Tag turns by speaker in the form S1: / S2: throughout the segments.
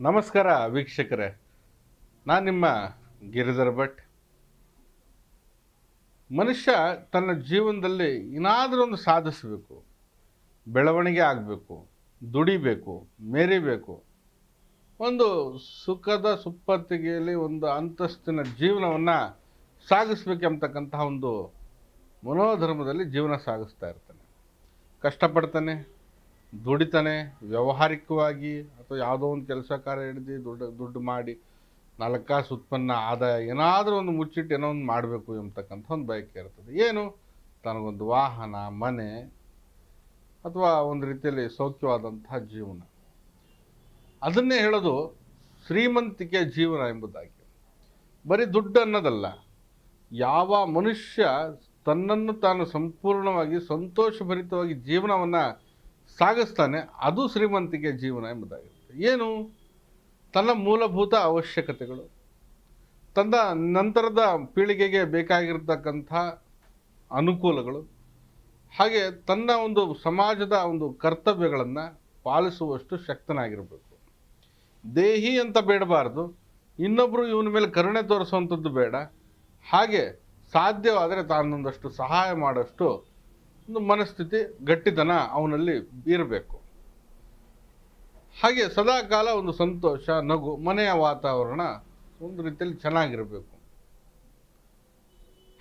S1: ನಮಸ್ಕಾರ ವೀಕ್ಷಕರೇ. ನಾನು ನಿಮ್ಮ ಗಿರಿಧರ್ ಭಟ್. ಮನುಷ್ಯ ತನ್ನ ಜೀವನದಲ್ಲಿ ಏನಾದರೂ ಒಂದು ಸಾಧಿಸಬೇಕು. ಬೆಳವಣಿಗೆ ಆಗಬೇಕು, ದುಡಿಬೇಕು, ಮೇರಿಬೇಕು. ಒಂದು ಸುಖದ ಸುಪ್ಪತ್ತಿಗೆಯಲ್ಲಿ ಒಂದು ಅಂತಸ್ತಿನ ಜೀವನವನ್ನು ಸಾಗಿಸ್ಬೇಕೆಂಬತಕ್ಕಂತಹ ಒಂದು ಮನೋಧರ್ಮದಲ್ಲಿ ಜೀವನ ಸಾಗಿಸ್ತಾ ಇರ್ತಾನೆ. ಕಷ್ಟಪಡ್ತಾನೆ ದುಡಿತಾನೆ ವ್ಯಾವಹಾರಿಕವಾಗಿ ಅಥವಾ ಯಾವುದೋ ಒಂದು ಕೆಲಸ ಕಾರ್ಯ ಹಿಡಿದು ದುಡ್ಡು ದುಡ್ಡು ಮಾಡಿ ನಾಲ್ಕಾಸು ಕಾಸು ಉತ್ಪನ್ನ ಆದಾಯ ಏನಾದರೂ ಒಂದು ಮುಚ್ಚಿಟ್ಟು ಏನೋ ಒಂದು ಮಾಡಬೇಕು ಎಂಬತಕ್ಕಂಥ ಒಂದು ಬಯಕೆ ಇರ್ತದೆ. ಏನು? ತನಗೊಂದು ವಾಹನ, ಮನೆ ಅಥವಾ ಒಂದು ರೀತಿಯಲ್ಲಿ ಸೌಖ್ಯವಾದಂತಹ ಜೀವನ. ಅದನ್ನೇ ಹೇಳೋದು ಶ್ರೀಮಂತಿಕೆ ಜೀವನ ಎಂಬುದಾಗಿ. ಬರೀ ದುಡ್ಡು ಅನ್ನೋದಲ್ಲ, ಯಾವ ಮನುಷ್ಯ ತನ್ನನ್ನು ತಾನು ಸಂಪೂರ್ಣವಾಗಿ ಸಂತೋಷಭರಿತವಾಗಿ ಜೀವನವನ್ನು ಸಾಗಿಸ್ತಾನೆ, ಅದು ಶ್ರೀಮಂತಿಕೆ ಜೀವನ ಎಂಬುದಾಗಿರುತ್ತೆ. ಏನು? ತನ್ನ ಮೂಲಭೂತ ಅವಶ್ಯಕತೆಗಳು. ತನ್ನ ನಂತರದ ಪೀಳಿಗೆಗೆ ಬೇಕಾಗಿರ್ತಕ್ಕಂಥ ಅನುಕೂಲಗಳು. ಹಾಗೆ ತನ್ನ ಒಂದು ಸಮಾಜದ ಒಂದು ಕರ್ತವ್ಯಗಳನ್ನು ಪಾಲಿಸುವಷ್ಟು ಶಕ್ತನಾಗಿರಬೇಕು. ದೇಹಿ ಅಂತ ಬೇಡಬಾರ್ದು. ಇನ್ನೊಬ್ಬರು ಇವನ ಮೇಲೆ ಕರುಣೆ ತೋರಿಸುವಂಥದ್ದು ಬೇಡ. ಹಾಗೆ ಸಾಧ್ಯವಾದರೆ ತಾನೊಂದಷ್ಟು ಸಹಾಯ ಮಾಡೋಷ್ಟು ಮನಸ್ಥಿತಿ, ಗಟ್ಟಿತನ ಅವನಲ್ಲಿ ಇರಬೇಕು. ಹಾಗೆ ಸದಾಕಾಲ ಒಂದು ಸಂತೋಷ, ನಗು, ಮನೆಯ ವಾತಾವರಣ ಒಂದು ರೀತಿಯಲ್ಲಿ ಚೆನ್ನಾಗಿರಬೇಕು.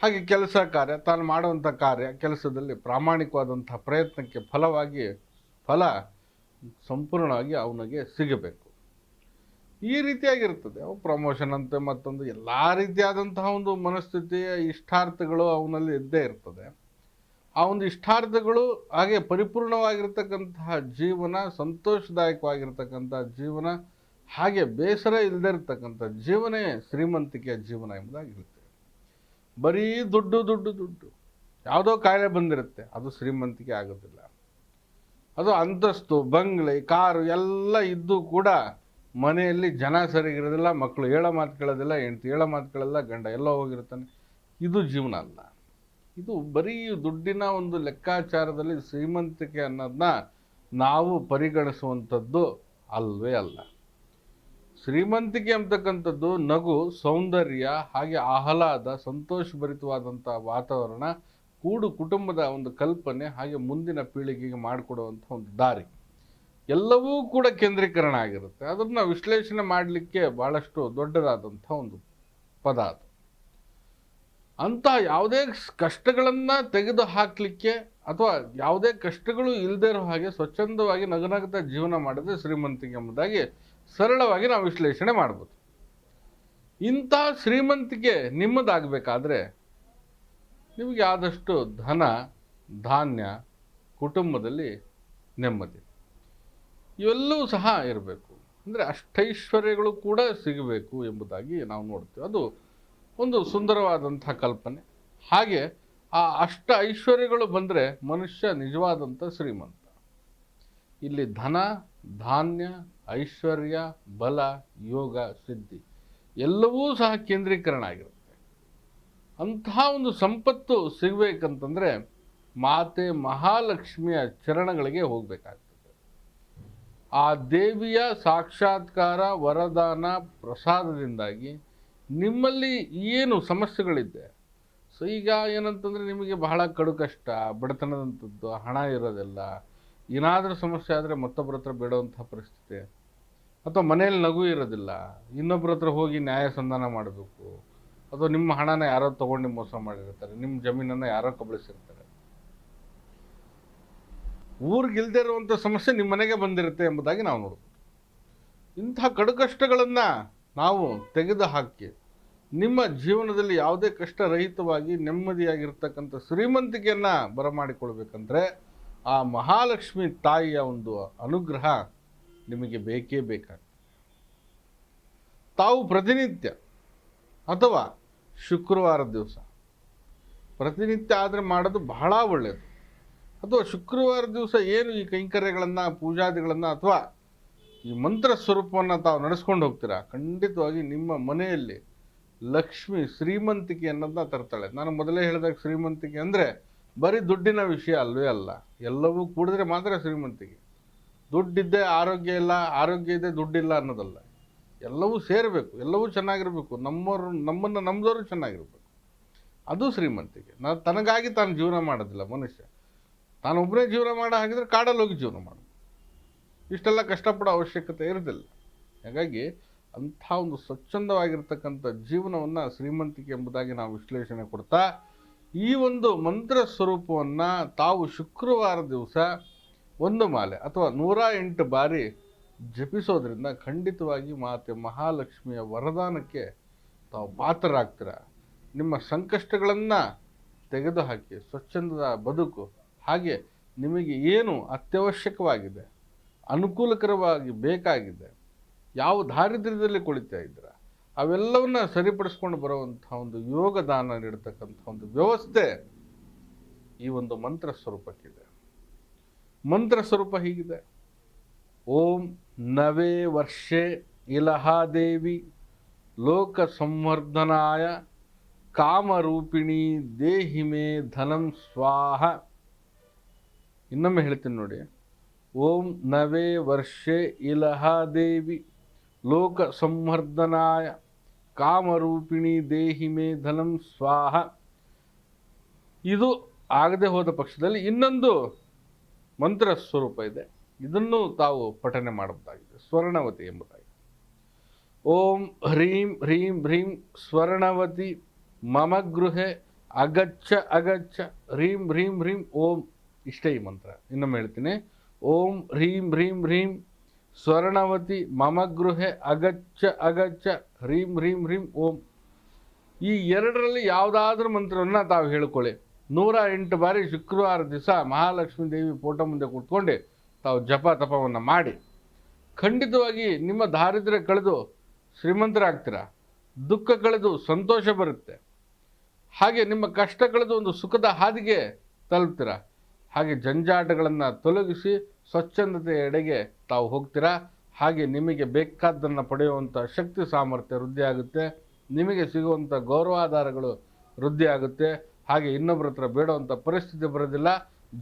S1: ಹಾಗೆ ಕೆಲಸ ಕಾರ್ಯ, ತಾನು ಮಾಡುವಂಥ ಕಾರ್ಯ ಕೆಲಸದಲ್ಲಿ ಪ್ರಾಮಾಣಿಕವಾದಂಥ ಪ್ರಯತ್ನಕ್ಕೆ ಫಲವಾಗಿ, ಫಲ ಸಂಪೂರ್ಣವಾಗಿ ಅವನಿಗೆ ಸಿಗಬೇಕು. ಈ ರೀತಿಯಾಗಿರ್ತದೆ. ಅವು ಪ್ರಮೋಷನ್ ಅಂತೆ ಮತ್ತೊಂದು, ಎಲ್ಲ ರೀತಿಯಾದಂತಹ ಒಂದು ಮನಸ್ಥಿತಿಯ ಇಷ್ಟಾರ್ಥಗಳು ಅವನಲ್ಲಿ ಇದ್ದೇ ಇರ್ತದೆ. ಆ ಒಂದು ಇಷ್ಟಾರ್ಥಗಳು ಹಾಗೆ ಪರಿಪೂರ್ಣವಾಗಿರ್ತಕ್ಕಂತಹ ಜೀವನ ಸಂತೋಷದಾಯಕವಾಗಿರ್ತಕ್ಕಂಥ ಜೀವನ, ಹಾಗೆ ಬೇಸರ ಇಲ್ಲದೆ ಇರತಕ್ಕಂಥ ಜೀವನೇ ಶ್ರೀಮಂತಿಕೆಯ ಜೀವನ ಎಂಬುದಾಗಿರುತ್ತೆ. ಬರೀ ದುಡ್ಡು ದುಡ್ಡು ದುಡ್ಡು. ಯಾವುದೋ ಕಾಯಿಲೆ ಬಂದಿರುತ್ತೆ, ಅದು ಶ್ರೀಮಂತಿಕೆ ಆಗೋದಿಲ್ಲ. ಅದು ಅಂತಸ್ತು, ಬಂಗ್ಲೆ, ಕಾರು ಎಲ್ಲ ಇದ್ದು ಕೂಡ ಮನೆಯಲ್ಲಿ ಜನ ಸರಿಗಿರೋದಿಲ್ಲ ಮಕ್ಕಳು ಹೇಳೋ ಮಾತು ಕೇಳೋದಿಲ್ಲ, ಹೆಂಡ್ತಿ ಹೇಳೋ ಮಾತು ಕೇಳೋದಿಲ್ಲ, ಗಂಡ ಎಲ್ಲ ಹೋಗಿರ್ತಾನೆ. ಇದು ಜೀವನ ಅಲ್ಲ. ಇದು ಬರೀ ದುಡ್ಡಿನ ಒಂದು ಲೆಕ್ಕಾಚಾರದಲ್ಲಿ ಶ್ರೀಮಂತಿಕೆ ಅನ್ನೋದನ್ನ ನಾವು ಪರಿಗಣಿಸುವಂಥದ್ದು ಅಲ್ವೇ ಅಲ್ಲ. ಶ್ರೀಮಂತಿಕೆ ಅಂತಕ್ಕಂಥದ್ದು ನಗು, ಸೌಂದರ್ಯ, ಹಾಗೆ ಆಹ್ಲಾದ, ಸಂತೋಷಭರಿತವಾದಂಥ ವಾತಾವರಣ, ಕೂಡು ಕುಟುಂಬದ ಒಂದು ಕಲ್ಪನೆ, ಹಾಗೆ ಮುಂದಿನ ಪೀಳಿಗೆಗೆ ಮಾಡಿಕೊಡುವಂಥ ಒಂದು ದಾರಿ. ಎಲ್ಲವೂ ಕೂಡ ಕೇಂದ್ರೀಕರಣ ಆಗಿರುತ್ತೆ. ಅದನ್ನು ವಿಶ್ಲೇಷಣೆ ಮಾಡಲಿಕ್ಕೆ ಭಾಳಷ್ಟು ದೊಡ್ಡದಾದಂಥ ಒಂದು ಪದ ಅದು. ಅಂಥ ಯಾವುದೇ ಕಷ್ಟಗಳನ್ನು ತೆಗೆದು ಹಾಕಲಿಕ್ಕೆ ಅಥವಾ ಯಾವುದೇ ಕಷ್ಟಗಳು ಇಲ್ಲದೇ ಇರೋ ಹಾಗೆ ಸ್ವಚ್ಛಂದವಾಗಿ ನಗನಗತ ಜೀವನ ಮಾಡಿದ್ರೆ ಶ್ರೀಮಂತಿಕೆ ಎಂಬುದಾಗಿ ಸರಳವಾಗಿ ನಾವು ವಿಶ್ಲೇಷಣೆ ಮಾಡ್ಬೋದು. ಇಂಥ ಶ್ರೀಮಂತಿಕೆ ನಿಮ್ಮದಾಗಬೇಕಾದ್ರೆ ನಿಮಗೆ ಆದಷ್ಟು ಧನ, ಧಾನ್ಯ, ಕುಟುಂಬದಲ್ಲಿ ನೆಮ್ಮದಿ. ಇವೆಲ್ಲವೂ ಸಹ ಇರಬೇಕು. ಅಂದರೆ ಅಷ್ಟೈಶ್ವರ್ಯಗಳು ಕೂಡ ಸಿಗಬೇಕು ಎಂಬುದಾಗಿ ನಾವು ನೋಡ್ತೀವಿ. ಅದು ಒಂದು ಸುಂದರವಾದಂಥ ಕಲ್ಪನೆ. ಹಾಗೆ ಆ ಅಷ್ಟ ಐಶ್ವರ್ಯಗಳು ಬಂದರೆ ಮನುಷ್ಯ ನಿಜವಾದಂಥ ಶ್ರೀಮಂತ. ಇಲ್ಲಿ ಧನ, ಧಾನ್ಯ, ಐಶ್ವರ್ಯ, ಬಲ, ಯೋಗ, ಸಿದ್ಧಿ ಎಲ್ಲವೂ ಸಹ ಕೇಂದ್ರೀಕರಣ ಆಗಿರುತ್ತೆ. ಅಂತಹ ಒಂದು ಸಂಪತ್ತು ಸಿಗಬೇಕಂತಂದರೆ ಮಾತೆ ಮಹಾಲಕ್ಷ್ಮಿಯ ಚರಣಗಳಿಗೆ ಹೋಗಬೇಕಾಗ್ತದೆ. ಆ ದೇವಿಯ ಸಾಕ್ಷಾತ್ಕಾರ ವರದಾನ ಪ್ರಸಾದದಿಂದಾಗಿ ನಿಮ್ಮಲ್ಲಿ ಏನು ಸಮಸ್ಯೆಗಳಿದೆ? ಸೊ ಈಗ ಏನಂತಂದರೆ ನಿಮಗೆ ಬಹಳ ಕಡು ಕಷ್ಟ, ಬಡತನದಂಥದ್ದು, ಹಣ ಇರೋದಿಲ್ಲ. ಏನಾದರೂ ಸಮಸ್ಯೆ ಆದರೆ ಮತ್ತೊಬ್ಬರ ಹತ್ರ ಬೇಡುವಂಥ ಪರಿಸ್ಥಿತಿ. ಅಥವಾ ಮನೆಯಲ್ಲಿ ನಗು ಇರೋದಿಲ್ಲ. ಇನ್ನೊಬ್ಬರ ಹತ್ರ ಹೋಗಿ ನ್ಯಾಯ ಸಂಧಾನ ಮಾಡಬೇಕು. ಅಥವಾ ನಿಮ್ಮ ಹಣನ ಯಾರೋ ತೊಗೊಂಡು ಮೋಸ ಮಾಡಿರ್ತಾರೆ. ನಿಮ್ಮ ಜಮೀನನ್ನು ಯಾರೋ ಕಬಳಿಸಿರ್ತಾರೆ. ಊರಿಗೆ ಇಲ್ಲದೆ ಇರುವಂಥ ಸಮಸ್ಯೆ ನಿಮ್ಮ ಮನೆಗೆ ಬಂದಿರುತ್ತೆ ಎಂಬುದಾಗಿ ನಾವು ನೋಡ್ಬೋದು. ಇಂಥ ಕಡು ಕಷ್ಟಗಳನ್ನು ನಾವು ತೆಗೆದು ಹಾಕಿ ನಿಮ್ಮ ಜೀವನದಲ್ಲಿ ಯಾವುದೇ ಕಷ್ಟರಹಿತವಾಗಿ ನೆಮ್ಮದಿಯಾಗಿರ್ತಕ್ಕಂಥ ಶ್ರೀಮಂತಿಕೆಯನ್ನು ಬರಮಾಡಿಕೊಳ್ಬೇಕಂದ್ರೆ ಆ ಮಹಾಲಕ್ಷ್ಮಿ ತಾಯಿಯ ಒಂದು ಅನುಗ್ರಹ ನಿಮಗೆ ಬೇಕೇ ಬೇಕಾಗ್ತದೆ. ತಾವು ಪ್ರತಿನಿತ್ಯ ಅಥವಾ ಶುಕ್ರವಾರ ದಿವಸ, ಪ್ರತಿನಿತ್ಯ ಆದರೆ ಮಾಡೋದು ಬಹಳ ಒಳ್ಳೆಯದು ಅಥವಾ ಶುಕ್ರವಾರ ದಿವಸ ಏನು ಈ ಕೈಂಕರ್ಯಗಳನ್ನು, ಪೂಜಾದಿಗಳನ್ನು ಅಥವಾ ಈ ಮಂತ್ರ ಸ್ವರೂಪವನ್ನು ತಾವು ನಡೆಸ್ಕೊಂಡು ಹೋಗ್ತೀರಾ? ಖಂಡಿತವಾಗಿ ನಿಮ್ಮ ಮನೆಯಲ್ಲಿ ಲಕ್ಷ್ಮಿ ಶ್ರೀಮಂತಿಕೆ ಅನ್ನೋದನ್ನ ತರ್ತಾಳೆ. ನಾನು ಮೊದಲೇ ಹೇಳಿದಾಗ ಶ್ರೀಮಂತಿಕೆ ಅಂದರೆ ಬರೀ ದುಡ್ಡಿನ ವಿಷಯ ಅಲ್ವೇ ಅಲ್ಲ. ಎಲ್ಲವೂ ಕೂಡಿದ್ರೆ ಮಾತ್ರ ಶ್ರೀಮಂತಿಕೆ. ದುಡ್ಡಿದ್ದೆ ಆರೋಗ್ಯ ಇಲ್ಲ, ಆರೋಗ್ಯ ಇದೆ ದುಡ್ಡಿಲ್ಲ ಅನ್ನೋದಲ್ಲ. ಎಲ್ಲವೂ ಸೇರಬೇಕು, ಎಲ್ಲವೂ ಚೆನ್ನಾಗಿರಬೇಕು. ನಮ್ಮವರು, ನಮ್ಮನ್ನು ನಮ್ಮದವರು ಚೆನ್ನಾಗಿರಬೇಕು. ಅದು ಶ್ರೀಮಂತಿಕೆ. ನಾನು ತನಗಾಗಿ ತಾನು ಜೀವನ ಮಾಡೋದಿಲ್ಲ ಮನುಷ್ಯ. ತಾನು ಒಬ್ಬನೇ ಜೀವನ ಮಾಡೋ ಹಾಗಿದ್ರೆ ಕಾಡಲ್ಲಿ ಹೋಗಿ ಜೀವನ ಮಾಡೋದು ಇಷ್ಟೆಲ್ಲ ಕಷ್ಟಪಡೋ ಅವಶ್ಯಕತೆ ಇರೋದಿಲ್ಲ. ಹಾಗಾಗಿ ಅಂಥ ಒಂದು ಸ್ವಚ್ಛಂದವಾಗಿರ್ತಕ್ಕಂಥ ಜೀವನವನ್ನು ಶ್ರೀಮಂತಿಕೆ ಎಂಬುದಾಗಿ ನಾವು ವಿಶ್ಲೇಷಣೆ ಕೊಡ್ತಾ, ಈ ಒಂದು ಮಂತ್ರ ಸ್ವರೂಪವನ್ನು ತಾವು ಶುಕ್ರವಾರ ದಿವಸ ಒಂದು ಮಾಲೆ ಅಥವಾ ನೂರ ಎಂಟು ಬಾರಿ ಜಪಿಸೋದ್ರಿಂದ ಖಂಡಿತವಾಗಿ ಮಾತೆ ಮಹಾಲಕ್ಷ್ಮಿಯ ವರದಾನಕ್ಕೆ ತಾವು ಪಾತ್ರರಾಗ್ತೀರ. ನಿಮ್ಮ ಸಂಕಷ್ಟಗಳನ್ನು ತೆಗೆದುಹಾಕಿ, ಸ್ವಚ್ಛಂದದ ಬದುಕು, ಹಾಗೆ ನಿಮಗೆ ಏನು ಅತ್ಯವಶ್ಯಕವಾಗಿದೆ, ಅನುಕೂಲಕರವಾಗಿ ಬೇಕಾಗಿದೆ ಯಾವ ದಾರಿದ್ರ್ಯದಲ್ಲಿ ಕುಳಿತಾ ಇದ್ದೀರ ಅವೆಲ್ಲವನ್ನ ಸರಿಪಡಿಸ್ಕೊಂಡು ಬರುವಂಥ ಒಂದು ಯೋಗದಾನ ನೀಡತಕ್ಕಂಥ ಒಂದು ವ್ಯವಸ್ಥೆ ಈ ಒಂದು ಮಂತ್ರ ಸ್ವರೂಪಕ್ಕಿದೆ. ಮಂತ್ರ ಸ್ವರೂಪ ಹೀಗಿದೆ. ಓಂ ನವೇ ವರ್ಷೆ ಇಲಹಾದೇವಿ ಲೋಕ ಸಂವರ್ಧನಾಯ ಕಾಮರೂಪಿಣಿ ದೇಹಿಮೆ ಧನಂ ಸ್ವಾಹ. ಇನ್ನೊಮ್ಮೆ ಹೇಳ್ತೀನಿ ನೋಡಿ. ಓಂ ನವೇ ವರ್ಷೆ ಇಲಹಾದೇವಿ ಲೋಕ ಸಂವರ್ಧನಾಯ ಕಾಮರೂಪಿಣಿ ದೇಹಿಮೆ ಧನಂ ಸ್ವಾಹ. ಇದು ಆಗದೆ ಹೋದ ಪಕ್ಷದಲ್ಲಿ ಇನ್ನೊಂದು ಮಂತ್ರ ಸ್ವರೂಪ ಇದೆ. ಇದನ್ನು ತಾವು ಪಠನೆ ಮಾಡಬಹುದಾಗಿದೆ ಸ್ವರ್ಣವತಿ ಎಂಬುದಾಗಿ. ಓಂ ಹ್ರೀಂ ಹ್ರೀಂ ಹ್ರೀಂ ಸ್ವರ್ಣವತಿ ಮಮ ಗೃಹೆ ಅಗಚ್ಚ ಅಗಚ್ಚ ಹ್ರೀಂ ಹ್ರೀಂ ಹ್ರೀಂ ಓಂ. ಇಷ್ಟೇ ಈ ಮಂತ್ರ. ಇನ್ನೊಮ್ಮೆ ಹೇಳ್ತೀನಿ. ಓಂ ಹ್ರೀಂ ಹ್ರೀಂ ಹ್ರೀಂ ಸ್ವರ್ಣವತಿ ಮಮ ಗೃಹೆ ಅಗಚ್ಚ ಅಗಚ್ಚ ಹ್ರೀಂ ಹ್ರೀಂ ಹ್ರೀಂ ಓಂ. ಈ ಎರಡರಲ್ಲಿ ಯಾವುದಾದ್ರೂ ಮಂತ್ರವನ್ನು ತಾವು ಹೇಳಿಕೊಳ್ಳಿ. ನೂರ ಎಂಟು ಬಾರಿ ಶುಕ್ರವಾರ ದಿವಸ ಮಹಾಲಕ್ಷ್ಮೀ ದೇವಿ ಫೋಟೋ ಮುಂದೆ ಕೂತ್ಕೊಂಡು ತಾವು ಜಪ ತಪವನ್ನು ಮಾಡಿ. ಖಂಡಿತವಾಗಿ ನಿಮ್ಮ ದಾರಿದ್ರ್ಯ ಕಳೆದು ಶ್ರೀಮಂತರಾಗ್ತೀರ? ದುಃಖ ಕಳೆದು ಸಂತೋಷ ಬರುತ್ತೆ. ಹಾಗೆ ನಿಮ್ಮ ಕಷ್ಟ ಕಳೆದು ಒಂದು ಸುಖದ ಹಾದಿಗೆ ತಲುಪ್ತೀರ? ಹಾಗೆ ಜಂಜಾಟಗಳನ್ನು ತೊಲಗಿಸಿ ಸ್ವಚ್ಛಂದತೆಯ ಎಡೆಗೆ ತಾವು ಹೋಗ್ತೀರಾ? ಹಾಗೆ ನಿಮಗೆ ಬೇಕಾದ್ದನ್ನು ಪಡೆಯುವಂಥ ಶಕ್ತಿ, ಸಾಮರ್ಥ್ಯ ವೃದ್ಧಿ ಆಗುತ್ತೆ. ನಿಮಗೆ ಸಿಗುವಂಥ ಗೌರವಾಧಾರಗಳು ವೃದ್ಧಿ ಆಗುತ್ತೆ. ಹಾಗೆ ಇನ್ನೊಬ್ಬರ ಹತ್ರ ಬೇಡುವಂಥ ಪರಿಸ್ಥಿತಿ ಬರೋದಿಲ್ಲ.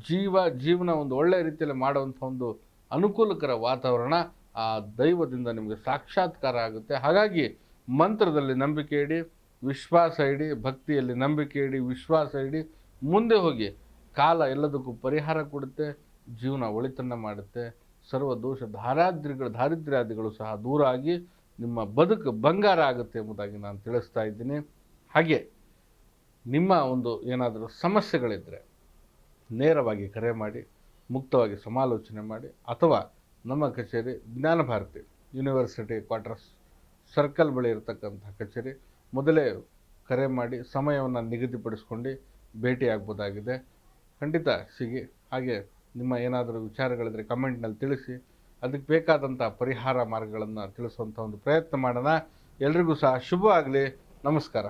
S1: ಜೀವ, ಜೀವನ ಒಂದು ಒಳ್ಳೆಯ ರೀತಿಯಲ್ಲಿ ಮಾಡುವಂಥ ಒಂದು ಅನುಕೂಲಕರ ವಾತಾವರಣ ಆ ದೈವದಿಂದ ನಿಮಗೆ ಸಾಕ್ಷಾತ್ಕಾರ ಆಗುತ್ತೆ. ಹಾಗಾಗಿ ಮಂತ್ರದಲ್ಲಿ ನಂಬಿಕೆ ಇಡಿ, ವಿಶ್ವಾಸ ಇಡಿ, ಭಕ್ತಿಯಲ್ಲಿ ನಂಬಿಕೆ ಇಡಿ, ವಿಶ್ವಾಸ ಇಡಿ, ಮುಂದೆ ಹೋಗಿ ಕಾಲ ಎಲ್ಲದಕ್ಕೂ ಪರಿಹಾರ ಕೊಡುತ್ತೆ. ಜೀವನ ಒಳಿತನ್ನು ಮಾಡುತ್ತೆ. ಸರ್ವ ದೋಷ ಧಾರಾದ್ರಿಗಳು, ದಾರಿದ್ರ್ಯಾದಿಗಳು ಸಹ ದೂರ ಆಗಿ ನಿಮ್ಮ ಬದುಕು ಬಂಗಾರ ಆಗುತ್ತೆ ಎಂಬುದಾಗಿ ನಾನು ತಿಳಿಸ್ತಾ ಇದ್ದೀನಿ. ಹಾಗೆ ನಿಮ್ಮ ಒಂದು ಏನಾದರೂ ಸಮಸ್ಯೆಗಳಿದ್ದರೆ ನೇರವಾಗಿ ಕರೆ ಮಾಡಿ, ಮುಕ್ತವಾಗಿ ಸಮಾಲೋಚನೆ ಮಾಡಿ, ಅಥವಾ ನಮ್ಮ ಕಚೇರಿ ಜ್ಞಾನ ಭಾರತಿ ಯೂನಿವರ್ಸಿಟಿ ಕ್ವಾರ್ಟರ್ಸ್ ಸರ್ಕಲ್ ಬಳಿ ಇರತಕ್ಕಂಥ ಕಚೇರಿ ಮೊದಲೇ ಕರೆ ಮಾಡಿ ಸಮಯವನ್ನು ನಿಗದಿಪಡಿಸ್ಕೊಂಡು ಭೇಟಿಯಾಗ್ಬೋದಾಗಿದೆ. ಖಂಡಿತ ಸಿಗಿ. ಹಾಗೆ ನಿಮ್ಮ ಏನಾದರೂ ವಿಚಾರಗಳಿದ್ರೆ ಕಮೆಂಟ್ನಲ್ಲಿ ತಿಳಿಸಿ. ಅದಕ್ಕೆ ಬೇಕಾದಂಥ ಪರಿಹಾರ ಮಾರ್ಗಗಳನ್ನು ತಿಳಿಸುವಂಥ ಒಂದು ಪ್ರಯತ್ನ ಮಾಡೋಣ. ಎಲ್ರಿಗೂ ಸಹ ಶುಭ ಆಗಲಿ. ನಮಸ್ಕಾರ.